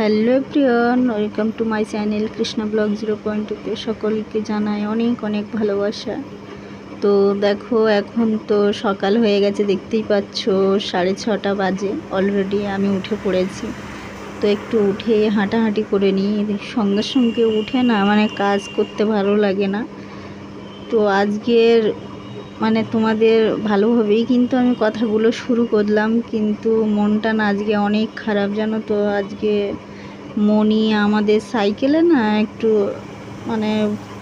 Hello প্রিয়ন welcome to my channel Krishna blog zero point টুতে। সকলকে জানাই অনেক অনেক ভালোবাসা। তো দেখো, এখন তো সকাল হয়ে গেছে, দেখতেই পাচ্ছ, সাড়ে ছটা বাজে। অলরেডি আমি উঠে পড়েছি। তো একটু উঠে হাঁটাহাঁটি করে নিই। সঙ্গে সঙ্গে উঠে না মানে কাজ করতে ভালো লাগে না। তো আজকের মানে তোমাদের ভালোভাবেই কিন্তু আমি কথাগুলো শুরু করলাম, কিন্তু মনটা না আজকে অনেক খারাপ জানো তো? আজকে মনি আমাদের সাইকেলে না একটু মানে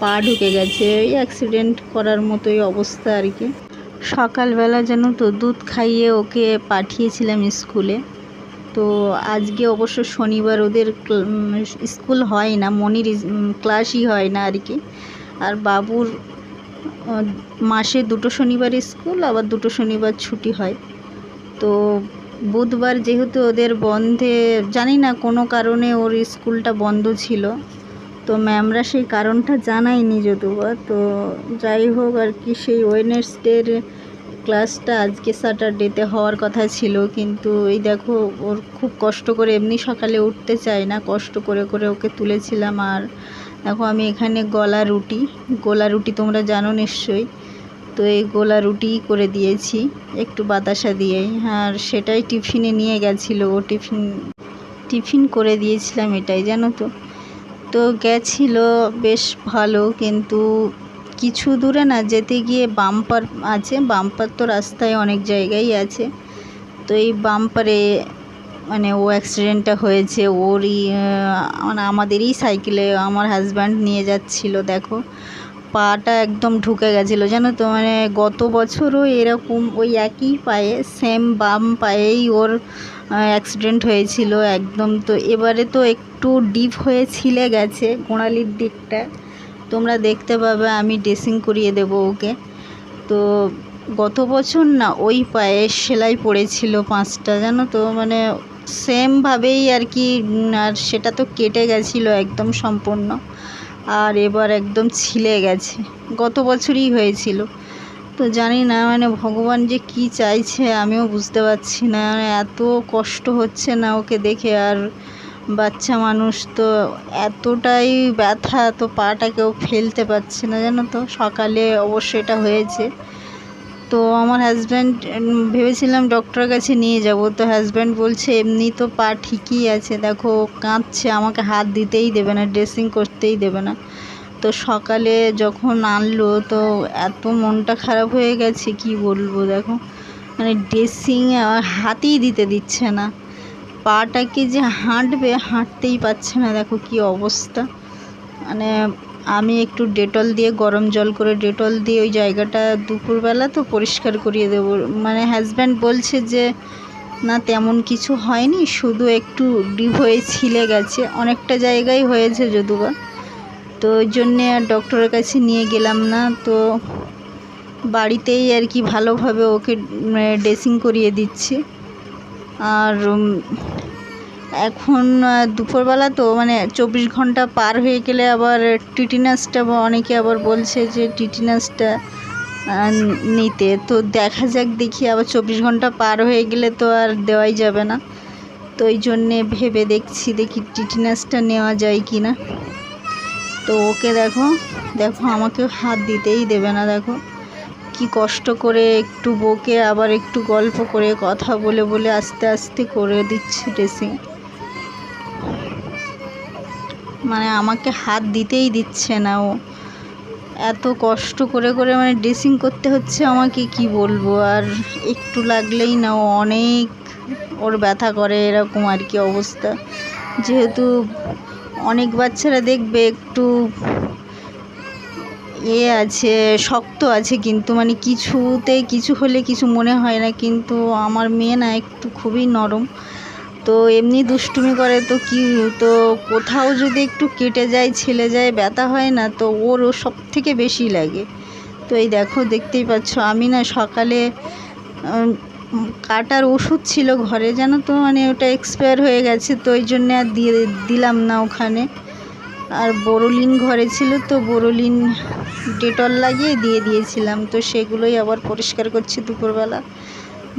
পা ঢুকে গেছে, ওই অ্যাক্সিডেন্ট করার মতোই অবস্থা আর কি। সকালবেলা যেন তো দুধ খাইয়ে ওকে পাঠিয়েছিলাম স্কুলে, তো আজকে অবশ্য শনিবার ওদের স্কুল হয় না, মনির ক্লাসই হয় না আর কি। আর বাবুর মাসে দুটো শনিবার স্কুল, আবার দুটো শনিবার ছুটি হয়। তো বুধবার যেহেতু ওদের বন্ধে, জানি না কোনো কারণে ওর স্কুলটা বন্ধ ছিল, তো ম্যামরা সেই কারণটা জানায়নি যদিও তো যাই হোক, আর কি সেই ওয়েনেসডের ক্লাসটা আজকে স্যাটারডেতে হওয়ার কথা ছিল, কিন্তু এই দেখো, ওর খুব কষ্ট করে, এমনি সকালে উঠতে চায় না, কষ্ট করে করে ওকে তুলেছিলাম আর দেখো, আমি এখানে গলা রুটি। গোলা রুটি তোমরা জানো নিশ্চয়ই। তো এই গোলা রুটি করে দিয়েছি, একটু বাতাসা দিয়েই আর সেটাই টিফিনে নিয়ে গেছিল। ও টিফিন টিফিন করে দিয়েছিলাম এটাই, জানো তো। তো গেছিল বেশ ভালো, কিন্তু কিছু দূরে না, যেতে গিয়ে বাম্পার আছে। বাম্পার তো রাস্তায় অনেক জায়গায় আছে। তো এই বাম্পারে মানে ও অ্যাক্সিডেন্টটা হয়েছে, ওরই মানে আমাদেরই সাইকেলে আমার হাজব্যান্ড নিয়ে যাচ্ছিল, দেখো। পাটা একদম ঢুকে গেছিল, জানো তো? মানে গত বছরও এরকম ওই একই পায়ে সেম বাম পায়েই ওর অ্যাক্সিডেন্ট হয়েছিল একদম। তো এবারে তো একটু ডিপ হয়ে ছিলে গেছে গোড়ালির দিকটা। তোমরা দেখতে পাবে, আমি ড্রেসিং করিয়ে দেবো ওকে। তো গত বছর না ওই পায়ে সেলাই পড়েছিল পাঁচটা, জানো তো? মানে সেমভাবেই আর কি আর সেটা তো কেটে গেছিল একদম সম্পূর্ণ। আর এবার একদম ছিলে গেছে। গত বছরই হয়েছিল। তো জানি না মানে ভগবান যে কি চাইছে আমিও বুঝতে পারছি না। মানে এত কষ্ট হচ্ছে না ওকে দেখে। আর বাচ্চা মানুষ তো এতটাই ব্যথা, তো পাটা কেউ ফেলতে পারছে না, জানো তো? সকালে অবশ্য এটা হয়েছে। তো আমার হাজব্যান্ড ভেবেছিলাম ডক্টরের কাছে নিয়ে যাব। তো হাজব্যান্ড বলছে, এমনি তো পা ঠিকই আছে। দেখো কাঁদছে, আমাকে হাত দিতেই দেবে না ড্রেসিং করতেই দেবে না। তো সকালে যখন আনলো, তো এত মনটা খারাপ হয়ে গেছে, কি বলব দেখো। মানে ড্রেসিং হাতেই দিতে দিচ্ছে না। পাটাকে যে হাঁটবে, হাঁটতেই পারছে না, দেখো কি অবস্থা। মানে আমি একটু ডেটল দিয়ে, গরম জল করে ডেটল দিয়ে ওই জায়গাটা দুপুরবেলা তো পরিষ্কার করিয়ে দেবো। মানে হাজব্যান্ড বলছে যে, না, তেমন কিছু হয়নি, শুধু একটু ডিপ হয়ে ছিলে গেছে। অনেকটা জায়গায় হয়েছে যদুবা তো ওই জন্যে আর ডক্টরের কাছে নিয়ে গেলাম না। তো বাড়িতেই আর কি ভালোভাবে ওকে ড্রেসিং করিয়ে দিচ্ছি। আর এখন দুপুরবেলা তো মানে চব্বিশ ঘণ্টা পার হয়ে গেলে আবার টিটিনাসটা অনেকে আবার বলছে যে টিটিনাসটা নিতে। তো দেখা যাক, দেখি আবার চব্বিশ ঘণ্টা পার হয়ে গেলে তো আর দেওয়াই যাবে না। তো ওই জন্যে ভেবে দেখছি, দেখি টিটিনাসটা নেওয়া যায় কি না। তো ওকে দেখো দেখো আমাকে হাত দিতেই দেবে না, দেখো। কি কষ্ট করে একটু বকে আবার একটু গল্প করে কথা বলে বলে আস্তে আস্তে করে দিচ্ছে ড্রেসিং মানে আমাকে হাত দিতেই দিচ্ছে না ও। এত কষ্ট করে করে মানে ড্রেসিং করতে হচ্ছে আমাকে, কি বলব? আর একটু লাগলেই না ও অনেক ওর ব্যথা করে, এরকম আর কি অবস্থা। যেহেতু অনেক বাচ্চারা দেখবে একটু এ আছে, শক্ত আছে কিন্তু মানে কিছুতে কিছু হলে কিছু মনে হয় না, কিন্তু আমার মেয়ে না একটু খুবই নরম। তো এমনি দুষ্টুমি করে তো কি, তো কোথাও যদি একটু কেটে যায়, ছেলে যায়, ব্যথা হয় না, তো ওর ও সব থেকে বেশি লাগে। তো এই দেখো, দেখতেই পাচ্ছ, আমি না সকালে কাটার ওষুধ ছিল ঘরে, জানো তো মানে ওটা এক্সপায়ার হয়ে গেছে, তো ওই জন্যে আর দিয়ে দিলাম না ওখানে। আর বোরোলিন ঘরে ছিল, তো বোরোলিন ডেটল লাগিয়ে দিয়ে দিয়েছিলাম, তো সেগুলোই আবার পরিষ্কার করছি দুপুরবেলা।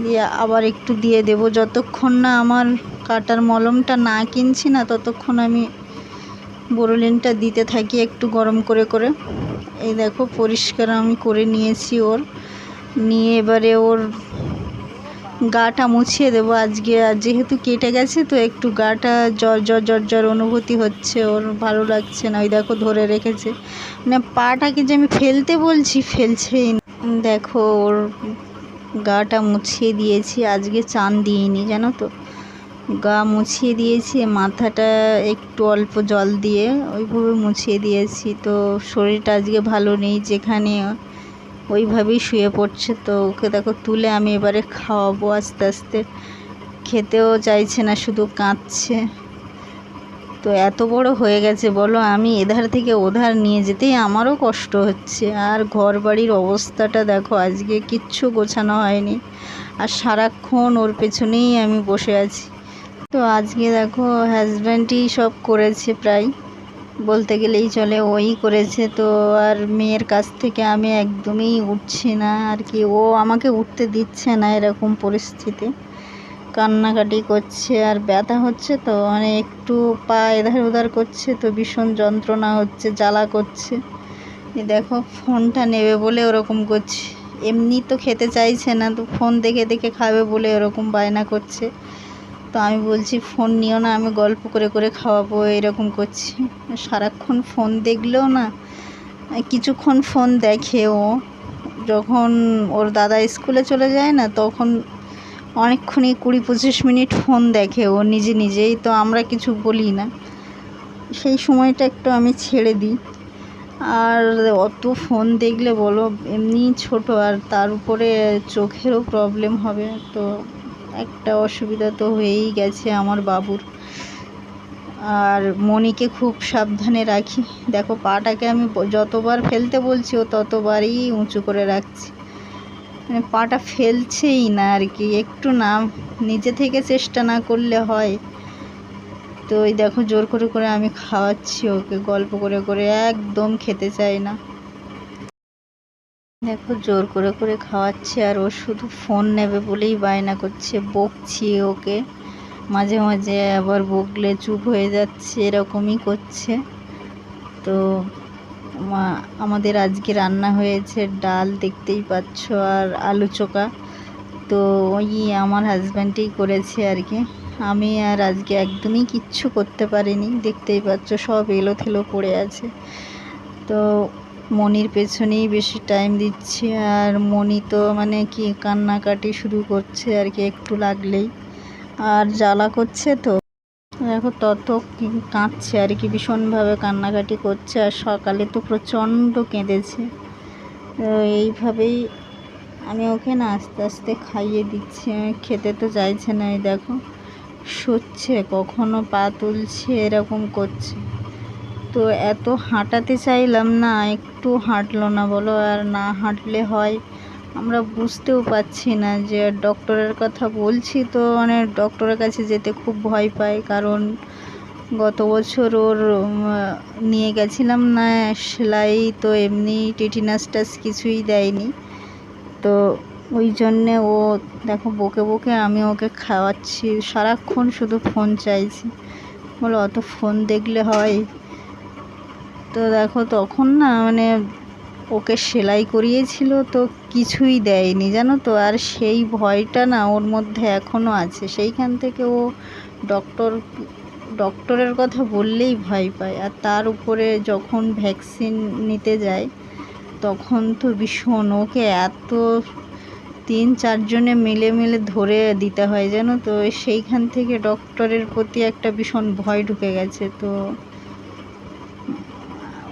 দিয়ে আবার একটু দিয়ে দেব। যতক্ষণ না আমার কাটার মলমটা না কিনছি না, ততক্ষণ আমি বোরোলিনটা দিতে থাকি একটু গরম করে করে। এই দেখো, পরিষ্কার আমি করে নিয়েছি ওর। নিয়ে এবারে ওর গাটা মুছিয়ে দেবো আজকে। আর যেহেতু কেটে গেছে, তো একটু গাটা জ্বর জ্বর জ্বর জ্বর অনুভূতি হচ্ছে। ওর ভালো লাগছে না। ওই দেখো, ধরে রেখেছে। মানে পাটাকে যে আমি ফেলতে বলছি, ফেলছেই দেখো, ওর গাটা মুছিয়ে দিয়েছি, আজকে চান দিইনি, জানো তো। গা মুছিয়ে দিয়েছি, মাথাটা একটু অল্প জল দিয়ে ওইভাবে মুছিয়ে দিয়েছি। তো শরীরটা আজকে ভালো নেই, যেখানে ওইভাবেই শুয়ে পড়ছে। তো ওকে দেখো, তুলে আমি এবারে খাওয়াবো আস্তে আস্তে। খেতেও চাইছে না, শুধু কাঁদছে। তো এত বড় হয়ে গেছে, বলো আমি এধার থেকে ওধার নিয়ে যেতেই আমারও কষ্ট হচ্ছে। আর ঘর বাড়ির অবস্থাটা দেখো, আজকে কিচ্ছু গোছানো হয়নি। আর সারাক্ষণ ওর পেছনেই আমি বসে আছি। তো আজকে দেখো হাজব্যান্ডই সব করেছে প্রায়। বলতে গেলেই চলে, ওই করেছে। তো আর মেয়ের কাছ থেকে আমি একদমই উঠছি না, আর কি। ও আমাকে উঠতে দিচ্ছে না এরকম পরিস্থিতি। কান্নাকাটি করছে আর ব্যথা হচ্ছে তো মানে একটু পা এধার ওধার করছে তো ভীষণ যন্ত্রণা হচ্ছে, জ্বালা করছে। দেখো, ফোনটা নেবে বলে ওরকম করছে। এমনি তো খেতে চাইছে না, তো ফোন দেখে দেখে খাবে বলে ওরকম বায়না করছে। তো আমি বলছি, ফোন নিও না, আমি গল্প করে করে খাওয়াবো, এরকম করছি। সারাক্ষণ ফোন দেখলেও না, কিছুক্ষণ ফোন দেখে ও। যখন ওর দাদা স্কুলে চলে যায় না, তখন অনেকক্ষণই কুড়ি পঁচিশ মিনিট ফোন দেখে ও নিজে নিজেই, তো আমরা কিছু বলি না। সেই সময়টা একটু আমি ছেড়ে দিই। আর অত ফোন দেখলে বলো, এমনি ছোট, আর তার উপরে চোখেরও প্রবলেম হবে। তো একটা অসুবিধা তো হয়েই গেছে আমার বাবুর। আর মনিকে খুব সাবধানে রাখি। দেখো পাটাকে আমি যতবার ফেলতে বলছি ও ততবারই উঁচু করে রাখছি। পাটা ফেলছেই না আর কি, একটু না, নিজে থেকে চেষ্টা না করলে হয়। তো ওই দেখো জোর করে করে আমি খাওয়াচ্ছি ওকে, গল্প করে করে, একদম খেতে চাই না। দেখো জোর করে করে খাওয়াচ্ছি আর ও শুধু ফোন নেবে বলেই বায়না করছে, বকছি ওকে। মাঝে মাঝে আবার বকলে চুপ হয়ে যাচ্ছে, এরকমই করছে। তো আমাদের আজকে রান্না হয়েছে ডাল, দেখতেই পাচ্ছ, আর আলু চোকা তো ওই আমার হাজব্যান্ডই করেছে আর কি। আমি আর আজকে একদমই কিচ্ছু করতে পারিনি, দেখতেই পাচ্ছ, সব এলো থেলো পড়ে আছে। তো মনির পেছনেই বেশি টাইম দিচ্ছি, আর মনি তো মানে কি কান্নাকাটি শুরু করছে আর কি, একটু লাগলেই। আর জ্বালা করছে তো। দেখো তত কাঁদছে আর কি, ভীষণভাবে কান্নাকাটি করছে আর সকালে তো প্রচণ্ড কেঁদেছে। এইভাবেই আমি ওকে না আস্তে আস্তে খাইয়ে দিচ্ছি খেতে তো চাইছে না, এই দেখো। শুচ্ছে, কখনো পা তুলছে, এরকম করছে। তো এত হাঁটাতে চাইলাম না, একটু হাঁটলো না বলো, আর না হাঁটলে হয় আমরা বুঝতেও পারছি না যে ডক্টরের কথা বলছি তো মানে ডক্টরের কাছে যেতে খুব ভয় পাই, কারণ গত বছর ওর নিয়ে গেছিলাম না, সেলাই তো এমনি টিটিনাস টাস কিছুই দেয়নি। তো ওই জন্যে ও, দেখো বকে বকে আমি ওকে খাওয়াচ্ছি, সারাক্ষণ শুধু ফোন চাইছি। বলো, অত ফোন দেখলে হয়? তো দেখো তখন না মানে ওকে সেলাই করিয়েছিল তো কিছুই দেয়নি, জানো তো? আর সেই ভয়টা না ওর মধ্যে এখনও আছে। সেইখান থেকে ও ডক্টর ডক্টরের কথা বললেই ভয় পায়। আর তার উপরে যখন ভ্যাকসিন নিতে যায়, তখন তো ভীষণ ওকে এত তিন চারজনে মিলে মিলে ধরে দিতে হয়, জানো তো? সেইখান থেকে ডক্টরের প্রতি একটা ভীষণ ভয় ঢুকে গেছে। তো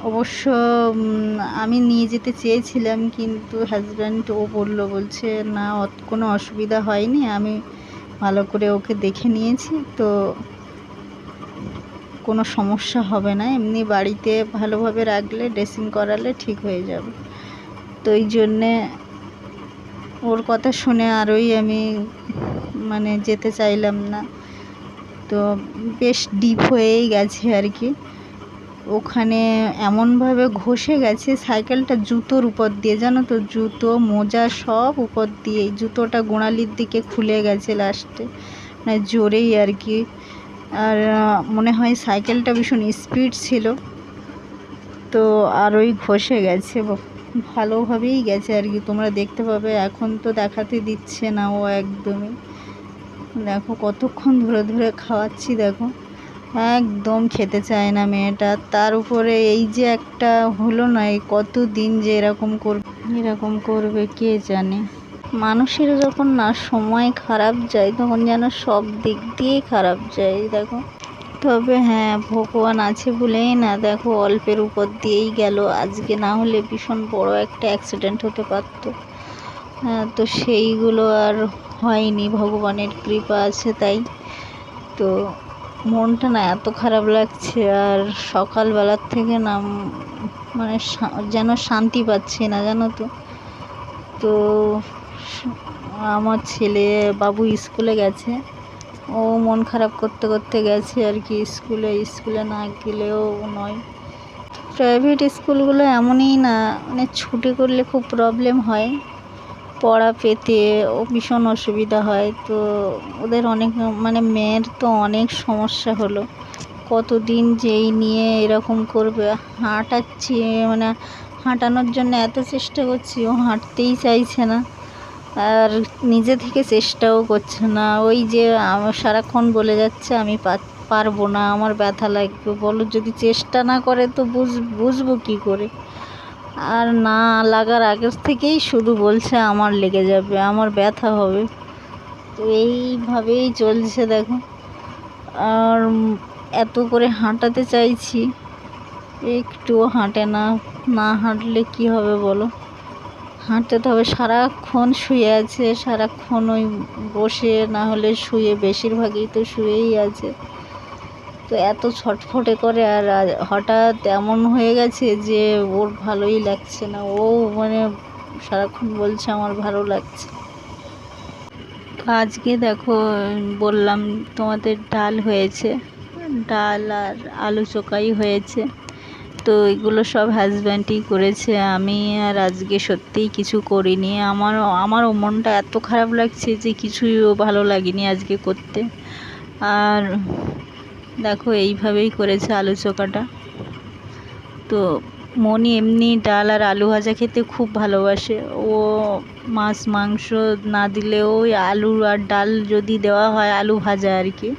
অবশ্য আমি নিয়ে যেতে চেয়েছিলাম, কিন্তু হাজব্যান্ড ও বলল, বলছে, না কোনো অসুবিধা হয়নি, আমি ভালো করে ওকে দেখে নিয়েছি, তো কোনো সমস্যা হবে না, এমনি বাড়িতে ভালোভাবে রাখলে ড্রেসিং করালে ঠিক হয়ে যাবে। তো এই জন্যে ওর কথা শুনে আরোই আমি মানে যেতে চাইলাম না। তো বেশ ডিপ হয়েই গেছে আর কি। ওখানে এমনভাবে ঘষে গেছে, সাইকেলটা জুতোর উপর দিয়ে, জানো তো? জুতো, মোজা সব উপর দিয়ে জুতোটা গোড়ালির দিকে খুলে গেছে লাস্টে মানে জোরেই আর কি। আর মনে হয় সাইকেলটা ভীষণ স্পিড ছিল। তো আর ওই ঘষে গেছে ভালোভাবেই গেছে আর কি। তোমরা দেখতে পাবে, এখন তো দেখাতে দিচ্ছে না ও একদমই। দেখো কতক্ষণ ধরে ধরে খাওয়াচ্ছি, দেখো। একদম খেতে চায় না মেয়েটা। তার উপরে এই যে একটা হলো না, এই কত দিন যে এরকম করবে এরকম করবে কে জানে? মানুষের যখন না সময় খারাপ যায়, তখন যেন সব দিক দিয়েই খারাপ যায়, দেখো। তবে হ্যাঁ ভগবান আছে বলেই না, দেখো অল্পের উপর দিয়েই গেল। আজকে না হলে ভীষণ বড় একটা অ্যাক্সিডেন্ট হতে পারতো। হ্যাঁ তো সেইগুলো আর হয়নি, ভগবানের কৃপা আছে তাই। তো মনটা না এত খারাপ লাগছে আর সকালবেলার থেকে না মানে যেন শান্তি পাচ্ছি না, জানো তো? তো আমার ছেলে বাবু স্কুলে গেছে। ও মন খারাপ করতে করতে গেছে আর কি স্কুলে স্কুলে না গেলেও নয়। প্রাইভেট স্কুলগুলো এমনই না মানে ছুটি করলে খুব প্রবলেম হয়। পড়া পেতে ও ভীষণ অসুবিধা হয়। তো ওদের অনেক মানে মেয়ের তো অনেক সমস্যা হলো। কতদিন যেই নিয়ে এরকম করবে? হাঁটাচ্ছি মানে হাঁটানোর জন্য এত চেষ্টা করছি, ও হাঁটতেই চাইছে না। আর নিজে থেকে চেষ্টাও করছে না। ওই যে সারাক্ষণ বলে যাচ্ছে, আমি পারব না, আমার ব্যথা লাগবে। বলো যদি চেষ্টা না করে তো বুঝ, বুঝব কী করে? আর না লাগার আগের থেকেই শুধু বলছে আমার লেগে যাবে, আমার ব্যথা হবে। তো এইভাবেই চলছে দেখো। আর এত করে হাঁটাতে চাইছি, একটুও হাঁটে না। না হাঁটলে কি হবে বলো? হাঁটতে তো হবে, সারাক্ষণ শুয়ে আছে, সারাক্ষণ ওই বসে না হলে শুয়ে, বেশিরভাগই তো শুয়েই আছে। তো এত ছটফটে করে আর হঠাৎ এমন হয়ে গেছে যে ওর ভালোই লাগছে না। ও মানে সারাক্ষণ বলছে আমার ভালো লাগছে। আজকে দেখো, বললাম তোমাদের ডাল হয়েছে। ডাল আর আলু চোকাই হয়েছে। তো এগুলো সব হাজব্যান্ডই করেছে। আমি আর আজকে সত্যিই কিছু করিনি। আমার, আমারও মনটা এত খারাপ লাগছে যে কিছুই ভালো লাগেনি আজকে করতে। আর দেখো, এইভাবেই করেছে আলু চোখাটা। তো মনি এমনি ডাল আর আলু ভাজা খেতে খুব ভালোবাসে। ও মাছ, মাংস না দিলেও আলু আর ডাল যদি দেওয়া হয়, আলু ভাজা আর কি,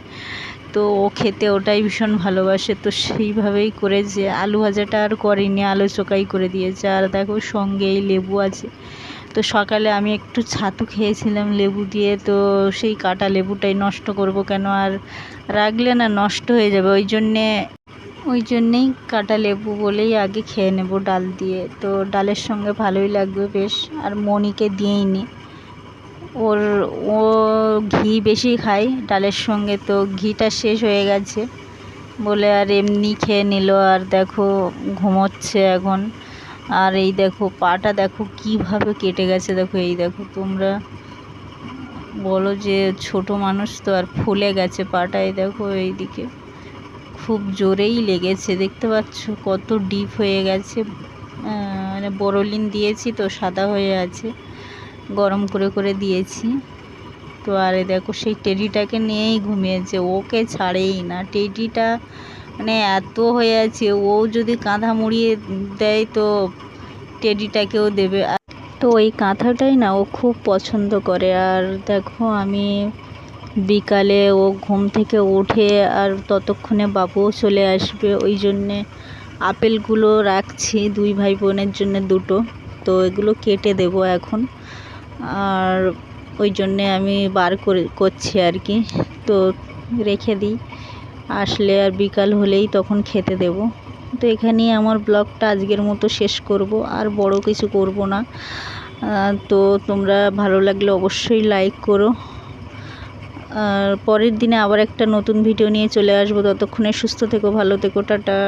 তো ও খেতে ওটাই ভীষণ ভালোবাসে। তো সেইভাবেই করেছে। আলু ভাজাটা আর করেনি, আলু চোখাই করে দিয়েছে। আর দেখো সঙ্গে এই লেবু আছে। তো সকালে আমি একটু ছাতু খেয়েছিলাম, লেবু দিয়ে। তো সেই কাটা লেবুটাই নষ্ট করব কেন? আর রাখলে না নষ্ট হয়ে যাবে। ওই জন্যে, ওই জন্যেই কাটা লেবু বলেই আগে খেয়ে নেব ডাল দিয়ে। তো ডালের সঙ্গে ভালোই লাগবে বেশ, আর মনিকে দিয়েই নি ওর, ও ঘি বেশি খায় ডালের সঙ্গে, তো ঘিটা শেষ হয়ে গেছে। বলে আর এমনি খেয়ে নিল, আর দেখো ঘুমোচ্ছে এখন। আর এই দেখো, পাটা দেখো কীভাবে কেটে গেছে, দেখো এই দেখো, তোমরা বলো যে ছোট মানুষ তো আর ফুলে গেছে পাটা, এই দেখো এইদিকে। খুব জোরেই লেগেছে, দেখতে পাচ্ছ কত ডিপ হয়ে গেছে। মানে বোরোলিন দিয়েছি তো, সাদা হয়ে আছে, গরম করে করে দিয়েছি। তো আরে দেখো, সেই টেডিটাকে নিয়েই ঘুমিয়েছে, ওকে ছাড়েই না। টেডিটা মানে এত হয়ে আছে, ও যদি কাঁধা মুড়িয়ে দেয় তো টেডিটাকেও দেবে। তো ওই কাঁথাটাই না ও খুব পছন্দ করে। আর দেখো আমি বিকালে ও ঘুম থেকে উঠে আর ততক্ষণে বাবুও চলে আসবে, ওই জন্যে আপেলগুলো রাখছি দুই ভাই বোনের জন্য দুটো। তো এগুলো কেটে দেব এখন। আর ওই জন্যে আমি বার করে, করছি আর কি। তো রেখে দিই। আসলে আর বিকাল হলেই তখন খেতে দেব। তো এখানেই আমার ব্লগটা আজকের মতো শেষ করব, আর বড় কিছু করব না। তো তোমরা ভালো লাগলে অবশ্যই লাইক করো। আর পরের দিনে আবার একটা নতুন ভিডিও নিয়ে চলে আসব। ততক্ষণে সুস্থ থেকো, ভালো থেকো, টাটা।